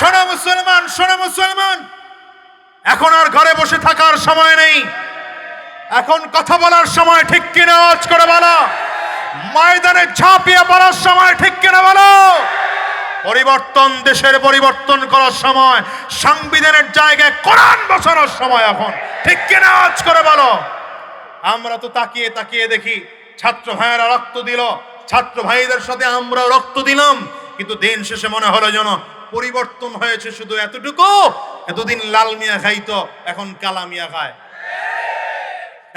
শোনো মুসলমান শোনো মুসলমান। এখন আর ঘরে বসে থাকার সময় নেই। এখন কথা বলার সময় ঠিক কিনা আওয়াজ করে বলো। ময়দানে ঝাঁপিয়ে পড়ার সময় ঠিক কিনা বলো। পরিবর্তন, দেশের পরিবর্তন করার সময়, সংবিধানের জায়গায় কোরআন বসানোর সময় এখন। ঠিক কিনা আওয়াজ করে বলো। আমরা তো তাকিয়ে তাকিয়ে দেখি, ছাত্র ভাইয়েরা রক্ত দিল। ছাত্র ভাইদের সাথে আমরা রক্ত দিলাম। কিন্তু দিন শেষে মনে হলো যেন পরিবর্তন হয়েছে শুধু এতটুকু? এতদিন লাল মিয়া খাইতো, এখন কালা মিয়া খায়।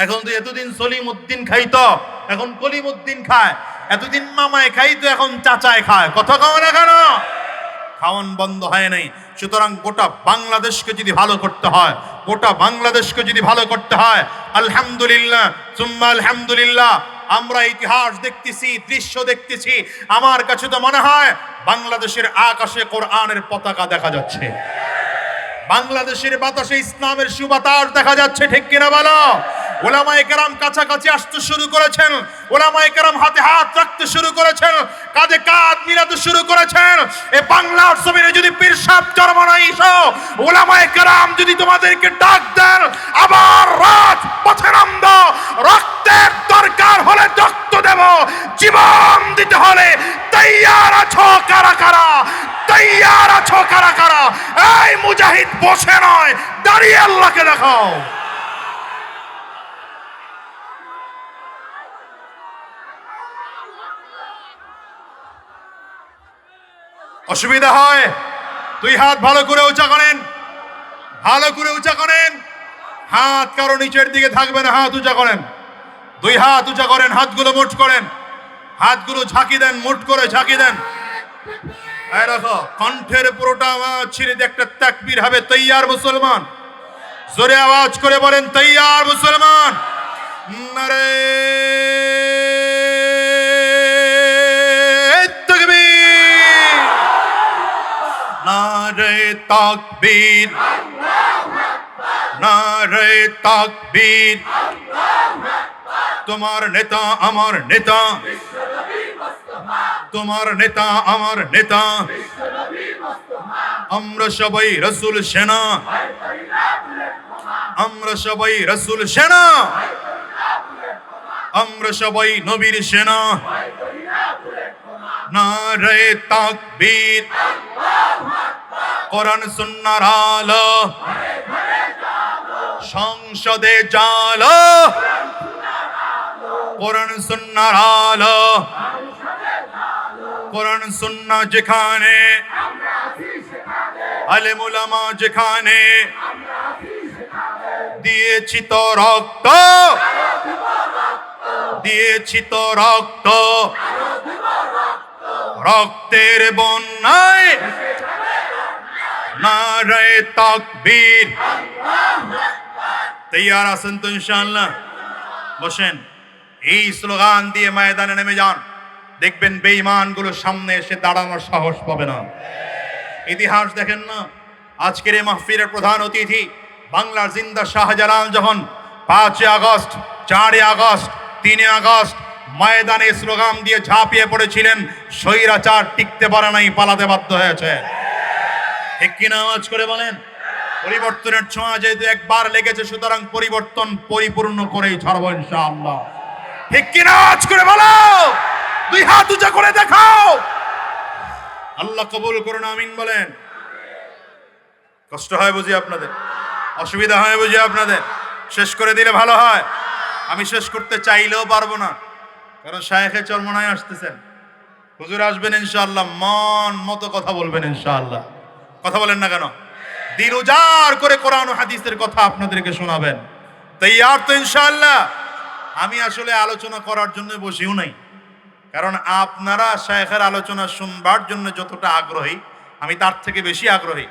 এখন তো এতদিন সলিম উদ্দিন খাইতো, এখন কলিম উদ্দিন খায়। এতদিন মামায় খাইতো, এখন চাচায় খায়। কথা কও না কেন? খাওয়ান বন্ধ হয় নাই। সুতরাং গোটা বাংলাদেশকে যদি ভালো করতে হয়, গোটা বাংলাদেশকে যদি ভালো করতে হয়, আলহামদুলিল্লাহ, সুম্মা আলহামদুলিল্লাহ আমরা ইতিহাস দেখতেছি, দৃশ্য দেখতেছি। আমার কাছে তো মনে হয় বাংলাদেশের আকাশে কোরআনের পতাকা দেখা যাচ্ছে। বাংলাদেশের বাতাসে ইসলামের সুবাতাস দেখা যাচ্ছে, ঠিক কিনা বলো? ওলামায়ে কাছাকাছি আসতে শুরু করেছেন। ওলামায়ে হাতে হাত রাখতে শুরু করেছেন। কাঁধে কাঁধ মিলাতে শুরু করেছেন। এ বাংলার জমিনে যদি পীর সাহেব চরমনাই ইসো ওলামায়ে কেরাম যদি তোমাদেরকে ডাক দেন, আবার রাজ পথে নামদ রক্তের দরকার হলে রক্ত দেব, জীবন দিতে হলে তৈয়ার আছো কারা কারা? তৈয়ার আছো কারা কারা? এই মুজাহিদ বসে নয়, দাঁড়িয়ে আল্লাহকে দেখাও। অসুবিধা হয়? দুই হাত ভালো করে উঁচা করেন। ভালো করে উঁচা করেন। হাত কারও নিচের দিকে থাকবে না, হাত উঁচা করেন। দুই হাত উঁচা করেন, হাতগুলো মুঠ করেন। হাতগুলো ঝাঁকি দেন মুঠ করে ঝাঁকি দেন। কণ্ঠের পুরোটা আওয়াজ ছিঁড়ে একটা তাকবীর হবে, তৈয়ার মুসলমান। জোরে আওয়াজ করে বলেন, তৈয়ার মুসলমান। নারে তাকবীর। নারে তাকবীর। নারে তাকবীর। তোমার নেতা আমার নেতা। তোমার নেতা আমার নেতা। আমরা সবাই রসুল সেনা। আমরা সবাই রসুল সেনা। আমরা সবাই নবীর সেনা। না রে তাকবীর। কোরআন সুন্নার আলো। সংসদে জালো। কোরআন সুন্নার আলো। কোরআন সুন্না যেখানে আলেমুলামা যেখানে, দিয়েছি তো রক্ত। দিয়েছি তো রক্ত। রক্তের বন্যায় নারায় তাকবীর। তৈয়ার আছেন তো ইনশাআল্লাহ? বসেন। এই স্লোগান দিয়ে ময়দানে নেমে যান। দেখবেন বেঈমানগুলো সামনে এসে দাঁড়ানোর সাহস পাবে না। ইতিহাস দেখেন না? আজকের এই মাহফিলের প্রধান অতিথি বাংলার জিন্দা শাহজালাল যখন পাঁচই আগস্ট, চারই আগস্ট তিনে আগস্ট ময়দানে স্লোগান দিয়ে ঝাঁপিয়ে পড়েছিলেন, স্বৈরাচার টিকতে পারে নাই, পালাতে বাধ্য হয়েছে। ঠিক কিনা আওয়াজ করে বলেন? পরিবর্তনের ছোঁয়া যেহেতু একবার লেগেছে, সুতরাং পরিবর্তন পরিপূর্ণ করেই ছাড়বো ইনশাআল্লাহ। ঠিক কিনা? আওয়াজ করে বলো। দুই হাত উঁচা করে দেখাও। আল্লাহ কবুল করুন, আমিন বলেন। কষ্ট হয় বুঝি আপনাদের? অসুবিধা হয় বুঝি আপনাদের? শেষ করে দিলে ভালো হয়। আমি শেষ করতে চাইলেও পারব না। কারণ শায়েখে চরমনায় আসতেছেন। হুজুর আসবেন ইনশাআল্লাহ, মন মতো কথা বলবেন ইনশাআল্লাহ। কথা বলেন না কেন? দিন উজাড় করে কোরআন হাদিসের কথা আপনাদেরকে শোনাবেন। তৈয়ার তো ইনশাআল্লাহ। আমি আসলে আলোচনা করার জন্য বসিও নাই। কারণ আপনারা শায়েখের আলোচনা শুনবার জন্য যতটা আগ্রহী, আমি তার থেকে বেশি আগ্রহী।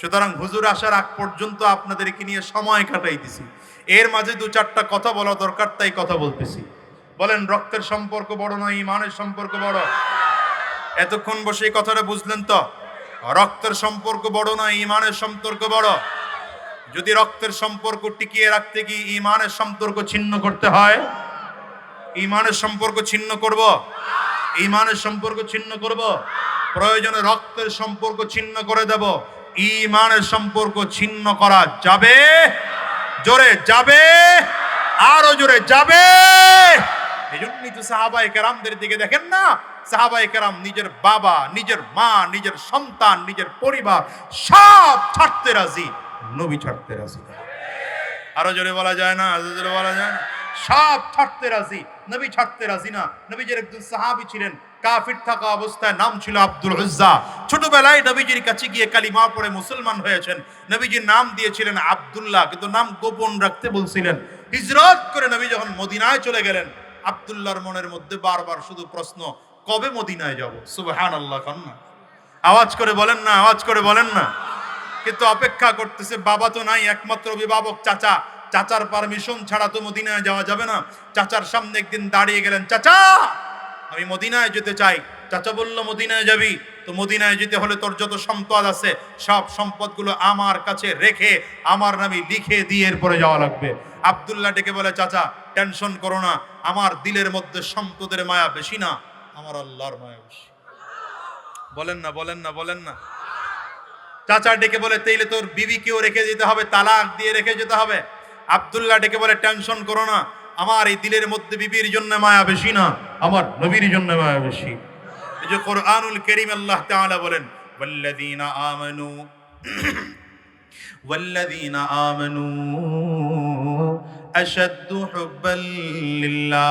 সুতরাং হুজুর আসার আগ পর্যন্ত আপনাদেরকে নিয়ে সময় কাটাইতেছি এর মাঝে দু চারটা কথা বলা দরকার, তাই কথা বলতেছি। বলেন, রক্তের সম্পর্ক বড় নয় ইমানের সম্পর্ক বড়? এতক্ষণ বসে এই কথাটা বুঝলেন তো? রক্তের সম্পর্ক বড় নয় ইমানের সম্পর্ক বড়? যদি রক্তের সম্পর্ক টিকিয়ে রাখতে গিয়ে ইমানের সম্পর্ক ছিন্ন করতে হয়, ইমানের সম্পর্ক ছিন্ন করব? ইমানের সম্পর্ক ছিন্ন করব? প্রয়োজনে রক্তের সম্পর্ক ছিন্ন করে দেব। ইমানের সম্পর্ক ছিন্ন করা যাবে? জোরে যাবে? আরও জোরে যাবে? এই জন্যই তো সাহাবাই কেরামদের দিকে দেখেন না? সাহাবাই কেরাম নিজের বাবা, নিজের মা, নিজের সন্তান, নিজের পরিবার সব ছাড়তে রাজি। নবী ছাড়তে রাজি আরও জোরে বলা যায় না, আরও জোরে বলা যায় না। সব ছাড়তে রাজি, নবী ছাড়তে রাজি না। নবীজির একজন সাহাবী ছিলেন, কাফির থাকা অবস্থায়, নাম ছিল আব্দুল উজ্জা। ছোটবেলায় নবীজির কাছে গিয়ে কালিমা পড়ে মুসলমান হয়েছেন। নবীজির নাম দিয়েছিলেন আব্দুল্লাহ, কিন্তু নাম গোপন রাখতে বলছিলেন। হিজরত করে নবী যখন মদিনায় চলে গেলেন, আব্দুল্লাহর মনের মধ্যে বারবার শুধু প্রশ্ন, কবে মদিনায় যাব? সুবহান আল্লাহ না আওয়াজ করে বলেন না, আওয়াজ করে বলেন না। কিন্তু অপেক্ষা করতেছে, বাবা তো নাই, একমাত্র অভিভাবক চাচা। চাচার পারমিশন ছাড়া তো মদিনায় যাওয়া যাবে না। চাচার সামনে একদিন দাঁড়িয়ে গেলেন, চাচা, আমি মদিনায় যেতে চাই। চাচা বলল, মদিনায় যাবি? তো মদিনায় যেতে হলে তোর যত সম্পদ আছে, সব সম্পদগুলো আমার কাছে রেখে, আমার নামে লিখে দিয়ে এরপরে যাওয়া লাগবে। আব্দুল্লাহ ডেকে বলে, চাচা, টেনশন করো না, আমার দিলের মধ্যে সম্পদের মায়া বেশি না, আমার আল্লাহর মায়া বেশি। বলেন না বলেন না বলেন না। চাচা ডেকে বলে তেইলে তোর বিবিকেও রেখে যেতে হবে তালাক দিয়ে রেখে যেতে হবে আব্দুল্লাহ ডেকে বলে টেনশন করো না আমার এই দিলের মধ্যে বিবির জন্য মায়া বেশি না আমার নবীর জন্য মায়া বেশি এই যে কোরআনুল করিম আল্লাহ তাআলা বলেন ওয়াল্লাযীনা আমানু والذين آمنوا أشد حبا لله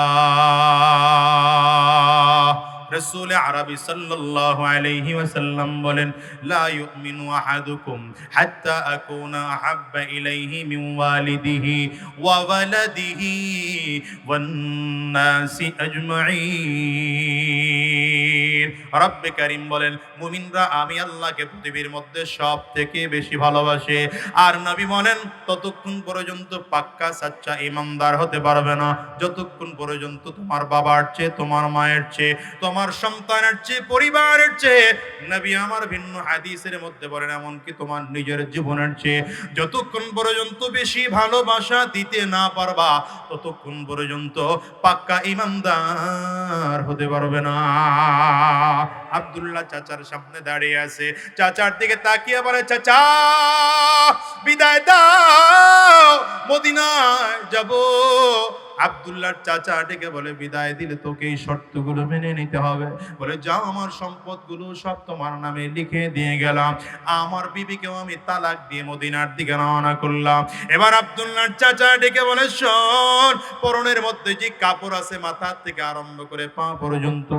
রসুল আরবি সাল্লাল্লাহু আলাইহি ওয়াসাল্লাম বলেন, লা ইউমিনু আহাদুকুম হাত্তা আকুনা আহাব্বা ইলাইহি মিন ওয়ালিদিহি ওয়া ওয়ালাদিহি ওয়ান নাসি আজমাইন রব্বে কারীম বলেন, মুমিনরা আমি আল্লাহকে পৃথিবীর মধ্যে সব থেকে বেশি ভালোবাসে। আর নবী বলেন, ততক্ষণ পর্যন্ত পাক্কা, সাচ্চা ইমানদার হতে পারবে না। যতক্ষণ পর্যন্ত তোমার বাবার চেয়ে, তোমার মায়ের চেয়ে, তোমার সন্তানের চেয়ে, পরিবারের চেয়ে। নবী আমার ভিন্ন হাদিসের মধ্যে বলেন, এমনকি তোমার নিজের জীবনের চেয়ে যতক্ষণ পর্যন্ত বেশি ভালোবাসা দিতে না পারবা, ততক্ষণ পর্যন্ত পাক্কা ইমানদার হতে পারবে না। আব্দুল্লাহ চাচার সামনে দাঁড়িয়ে আছে। চাচার দিকে তাকিয়ে বলে, চাচা, বিদায় দাও, মদিনায় যাব। আব্দুল্লাহর চাচা ডেকে বলে, বিদায় দিলে তোকে এই শর্তগুলো মেনে নিতে হবে। বলে যাও আমার সম্পদগুলো সব তোমার নামে লিখে দিয়ে গেলাম। আমার বিবিকেও আমি তালাক দিয়ে মদিনার দিকে রওনা করলাম। এবার আব্দুল্লাহর চাচা ডেকে বলে, শোন, পরনের মধ্যে যে কাপড় আছে মাথা থেকে আরম্ভ করে পা পর্যন্ত,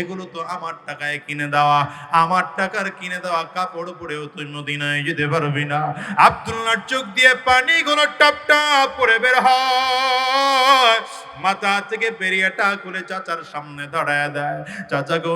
এগুলো তো আমার টাকায় কিনে দেওয়া। আমার টাকার কিনে দেওয়া কাপড় পরেও তুই মদিনায় যেতে পারবি না। আব্দুল্লাহর চোখ দিয়ে পানিগুলো টপ টপ করে বের হয়। মাথা থেকে বেরিয়েটা খুলে চাচার সামনে দাঁড়ায় দেয়। চাচা গো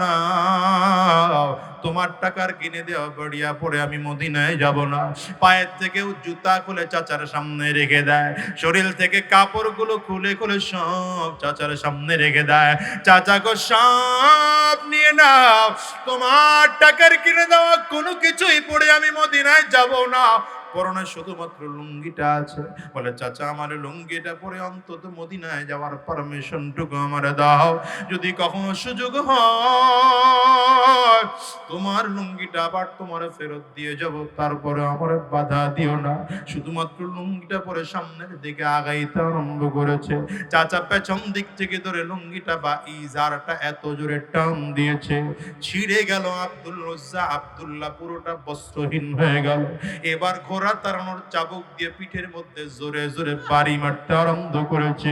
নাও তোমার টাকার কিনে দেওয়া বড়িয়া পরে আমি মদিনায় যাব না। পায়ের থেকেও জুতা খুলে চাচার সামনে রেখে দেয়। শরীর থেকে কাপড়গুলো খুলে খুলে সব চাচার সামনে রেখে দেয়। চাচা গো, সব নিয়ে নাও, তোমার টাকার কিনে দেওয়া কোনো কিছুই পড়ে আমি মদিনায় যাব না। পরনে শুধুমাত্র লুঙ্গিটা আছে। বলে, চাচা, আমার লুঙ্গিটা পরে অন্তত মদিনায় যাওয়ার পারমিশনটুকু আমার দাও। যদি কখনো সুযোগ হয়, তোমার লুঙ্গিটা আবার তোমার ফেরত দিয়ে যাব। তারপরে আমার বাধা দিও না। শুধুমাত্র লুঙ্গিটা পরে সামনের দিকে আগাইতে আরম্ভ করেছে। চাচা, পেছন দিক থেকে ধরে লুঙ্গিটা বা ইজারটা এত জোরে টান দিয়েছে। ছিঁড়ে গেল আব্দুল রজ্জা। আব্দুল্লাহ পুরোটা বস্ত্রহীন হয়ে গেল। এবার ঘোড়া তাড়ানোর চাবুক দিয়ে পিঠের মধ্যে জোরে জোরে বাড়ি মারতে আরম্ভ করেছে।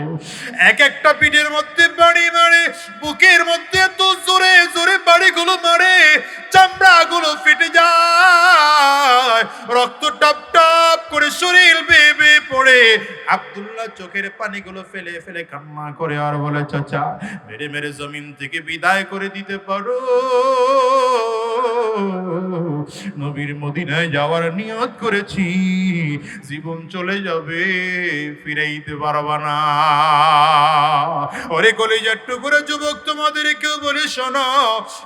এক একটা পিঠের মধ্যে বাড়ি মারে, বুকের মধ্যে তো জোরে জোরে বাড়িগুলো মারে, চামড়াগুলো ফেটে যায়। রক্ত টপ টপ করে শরীর বেয়ে পড়ে। আব্দুল্লাহ চোখের পানিগুলো ফেলে ফেলে কান্না করে আর বলে, চাচা, মেরে মেরে জমিন থেকে বিদায় করে দিতে পারো। নবীর মদিনায় যাওয়ার নিয়ত করেছি। জীবন চলে যাবে, ফিরাইতে পারবা না। ওরে কলেজার টুকুরে যুবক, তোমাদের কেউ বলে শোনো,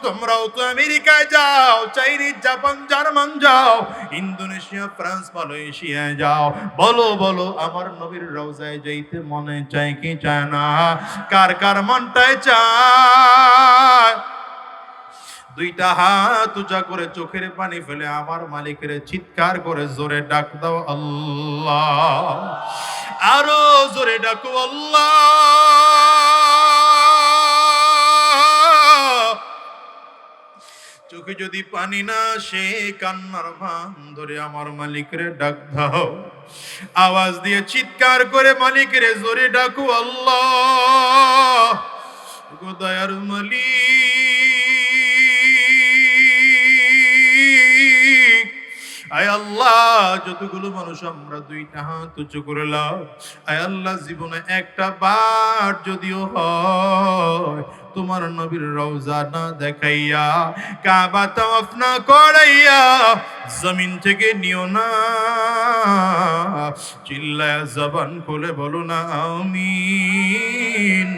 তোমরাও তো আমেরিকায় যাও, চাইনিজ, জাপান, জার্মান যাও, ইন্দোনেশিয়া, ফ্রান্স মালয়েশিয়ায় যাও। বলো বলো, আমার নবীর রওজায় যাইতে মনে চায় কি চায় না? কার কার মনটায় চায়? দুইটা হাত উঁচা করে চোখের পানি ফেলে আমার মালিকের চিৎকার করে জোরে ডাক দাও আল্লাহ। আরও জোরে ডাকো আল্লাহ। চোখে যদি পানি না সে কান্নার ভান ধরে আমার মালিকরে ডাক দাও। আওয়াজ দিয়ে চিৎকার করে মালিকরে জোরে ডাকু আল্লাহ। গো দয়ার মালিক। আয় আল্লাহ, যতগুলো মানুষ আমরা দুইটা হাত উঁচু করলাম আয় আল্লাহ, জীবনে একটা বার যদিও হয় তোমার নবীর রওজা না দেখাইয়া, কাবা তাওয়াফ না করাইয়া জমিন থেকে নিও না। চিল্লায় জবান খুলে বলো না, আমিন।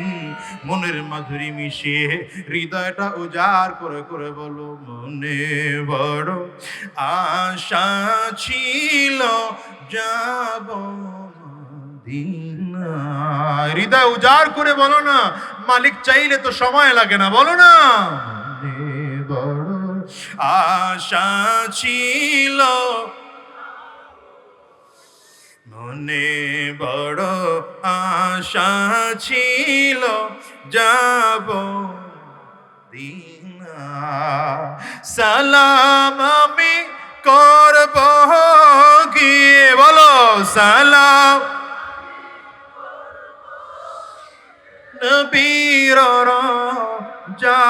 মনের মাধুরী মিশিয়ে হৃদয়টা উজাড় করে করে বলো, মনে বড় আশা ছিল যাব হৃদয় উজাড় করে বলো না, মালিক চাইলে তো সময় লাগে না, বলো না। আশা ছিল, মনে বড় আশা ছিল যাব সালাম আমি করব গিয়ে বলো সালাম। নবীর যা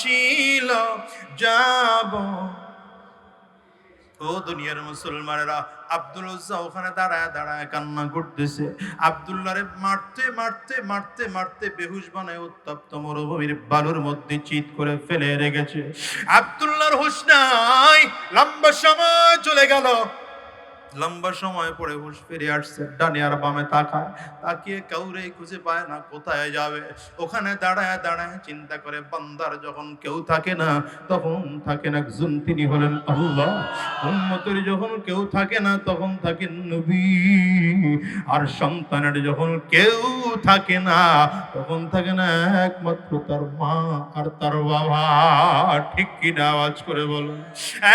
ছিল, যাব। ও দুনিয়ার মুসলমানেরা, আব্দুল উজ্জা ওখানে দাঁড়ায় দাঁড়ায় কান্না করতেছে। আব্দুল্লাহরে মারতে মারতে মারতে মারতে বেহুশ বানায় উত্তপ্ত মরুভূমির বালুর মধ্যে চিত করে ফেলে রেখেছে। আব্দুল্লাহর হুশ নাই, লম্বা সময় চলে গেল। লম্বা সময় পরে হুশ ফিরে আসছে, ডানে আর বামে তাকায়। তাকিয়ে কাউরে খুঁজে পায় না, কোথায় যাবে? ওখানে দাঁড়ায় দাঁড়ায় চিন্তা করে, বান্দার যখন কেউ থাকে না, তখন থাকেন একজন, তিনি হলেন আল্লাহ। উম্মতের যখন কেউ থাকে না, তখন থাকেন নবী। আর সন্তানের যখন কেউ থাকে না, তখন থাকে না একমাত্র তার মা আর তার বাবা। ঠিক কিনা আওয়াজ করে বলুন।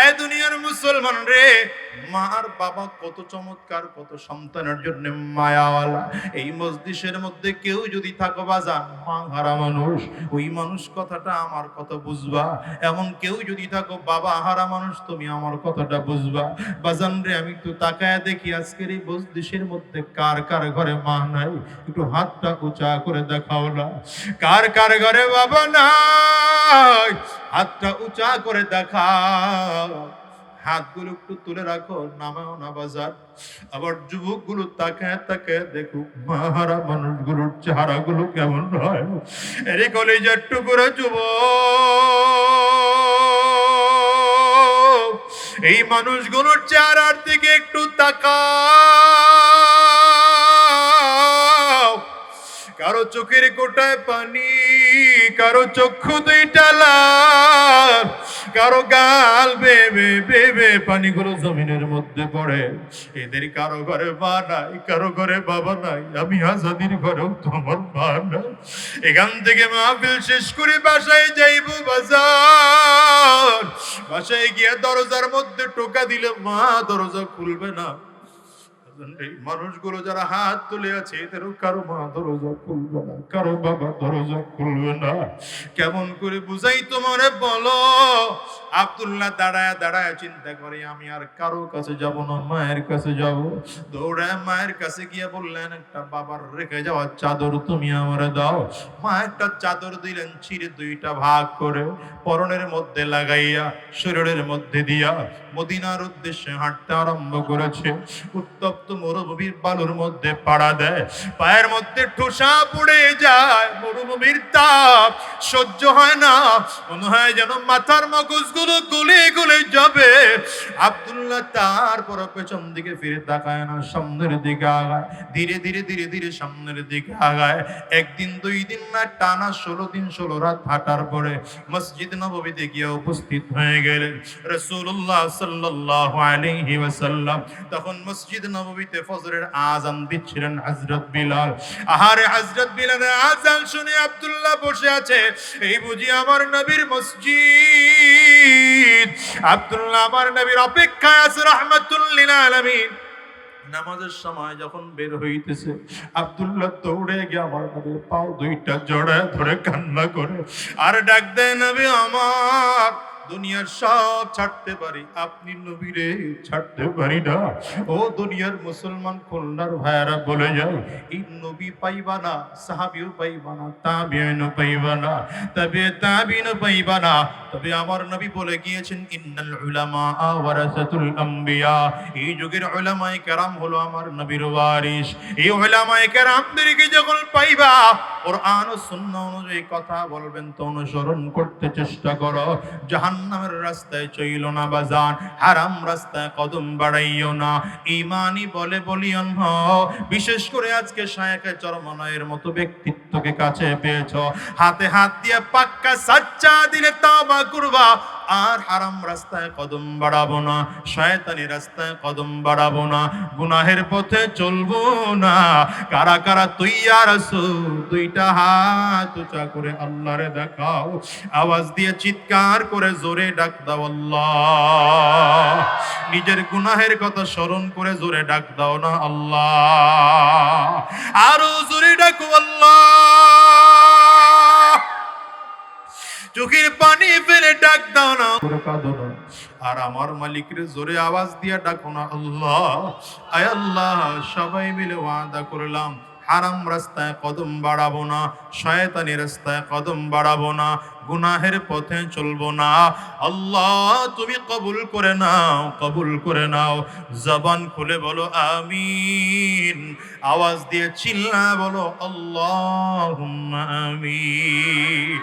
এ দুনিয়ার মুসলমান রে মা আর বাবা কত চমৎকার, কত সন্তানের জন্য মায়াওয়ালা। এই মসজিদের মধ্যে কেউ যদি থাকো বাজান মা হারা মানুষ, ওই মানুষ কথাটা আমার কথা বুঝবা। এমন কেউ যদি থাকো, বাবা হারা মানুষ, তুমি আমার কথাটা বুঝবা। বাজান রে, আমি একটু তাকায় দেখি, আজকের এই মসজিদের মধ্যে কার কার ঘরে মা নাই? একটু হাতটা উঁচা করে দেখাও না। কার কার ঘরে বাবা নাই? হাতটা উঁচা করে দেখাও। হাতগুলো একটু তুলে রাখো, নামাও না বাজার আবার যুবকগুলো তাকায় তাকায় দেখুক মাহারা মানুষগুলোর চেহারাগুলো কেমন হয়। এরে কলেজের টুকুরা যুব এই মানুষগুলোর চেহারার দিকে একটু তাকাও। কারও চোখের কোটায় পানি, কারও চক্ষু দুইটা লাল, কারও গাল বেবে বেবে পানিগুলো জমিনের মধ্যে পড়ে। এদের কারও ঘরে মা নাই, কারও ঘরে বাবা নাই, আমি আজাদির ঘরেও তোমার মা নাই। এখান থেকে মাহফিল শেষ করে বাসায় যাইব বাজার। বাসায় গিয়ে দরজার মধ্যে টোকা দিলে মা দরজা খুলবে না। এই মানুষগুলো যারা হাত তুলে আছে, এদেরও কারও মা দরজা খুলবে না, কারও বাবা দরজা খুলবে না। কেমন করে বুঝাই তোমারে বলো? আব্দুল্লাহ দাঁড়ায় দাঁড়ায় চিন্তা করে, আমি আর কারও কাছে যাব না, মায়ের কাছে যাব। দৌড়ায় মায়ের কাছে গিয়ে বললেন, একটা বাবার রেখে যাওয়া চাদর তুমি আমারে দাও। মা একটা চাদর দিলেন, ছিঁড়ে দুইটা ভাগ করে পরনের মধ্যে লাগাইয়া, শরীরের মধ্যে দিয়া মদিনার উদ্দেশ্যে হাঁটতে আরম্ভ করেছে। উত্তপ্ত মরুভূমির বালুর মধ্যে পাড়া দেয়। পায়ের মধ্যে ঠোসা যায়, মরুভূমির তাপ সহ্য হয় না। মনে হয় যেন মাথার মগজগুলো গুলে গুলে যাবে। আব্দুল্লাহ তারপর পেছন দিকে ফিরে তাকায় না, সামনের দিকে আগায়। ধীরে ধীরে ধীরে ধীরে সামনের দিকে আগায়। একদিন, দুই দিন না, টানা ষোলো দিন, ষোলো রাত হাঁটার পরে মসজিদ নববীতে গিয়ে উপস্থিত হয়ে গেলেন। রসুল্লাহ আলাইহি ওয়াসাল্লাম। তখন মসজিদ নববীতে ফজরের আজান দিচ্ছিলেন হযরত বিলাল। আহারে হযরত বিলালের আজান শুনে আব্দুল্লাহ বসে আছে। এই বুঝি আমার নবীর মসজিদ। আব্দুল্লাহ আমার নবীর অপেক্ষায় আছে লিল আলামিন। নামাজের সময় যখন বের হইতেছে, আব্দুল্লাহ দৌড়ে গিয়ে আমার নবীর পাও দুইটা জড়ায় ধরে কান্না করে। আর ডাক দেয়, নবী আমার দুনিয়ার সব ছাড়তে পারি। আপনি নবীরে ছাড়তে পারি না। ও দুনিয়ার মুসলমান খুলনার ভাইয়ারা বলে যায় এই নবী পাইবা না, সাহাবিও পাইবা না তাবিনও পাইবা না, তবে তাবিনও পাইবা না। তবে আমার নবী বলে গিয়েছেন, ইন্নাল উলামা ওয়ারাসাতুল আম্বিয়া। এই যুগের উলামায়ে কেরাম হলো আমার নবীর ওয়ারিস এই উলামায়ে কেরামদেরকে যখন পাইবা, কোরআন ও সুন্নাহ অনুযায়ী কথা বলবেন, তো অনুসরণ করতে চেষ্টা করো। জাহান্নামের রাস্তায় চইল না বাজান হারাম রাস্তায় কদম বাড়াইও না। ইমানই বলে বলিয়ন বিশেষ করে আজকে শায়খে চরমনয়ের মতো ব্যক্তিত্বকে কাছে পেয়েছ। হাতে হাত দিয়ে পাক্কা সাচ্চা দিলে তাবা করবা আর হারাম রাস্তায় কদম বাড়াবো না, শয়তানি রাস্তায় কদম বাড়াবো না, গুনাহের পথে চলবো না। কারা কারা তুই আর দুইটা হাত উঁচা করে আল্লাহরে দেখাও, আওয়াজ দিয়ে চিৎকার করে জোরে ডাক দাও আল্লাহ। নিজের গুনাহের কথা স্মরণ করে জোরে ডাক দাও না আল্লাহ। আরও জোরে ডাকো আল্লাহ। চোখের পানি ফেলে ডাক দাও না। কাঁদো না। আর আমার মালিকের জোরে আওয়াজ দিয়া ডাকো না। আল্লাহ আয় আল্লাহ সবাই মিলে ওয়াদা করলাম হারাম রাস্তায় কদম বাড়াবো না শয়তানি রাস্তায় কদম বাড়াবো না গুনাহের পথে চলবো না। আল্লাহ তুমি কবুল করে নাও কবুল করে নাও। জবান খুলে বলো আমিন। আওয়াজ দিয়ে চিল্লা বলো আল্লাহ আমিন।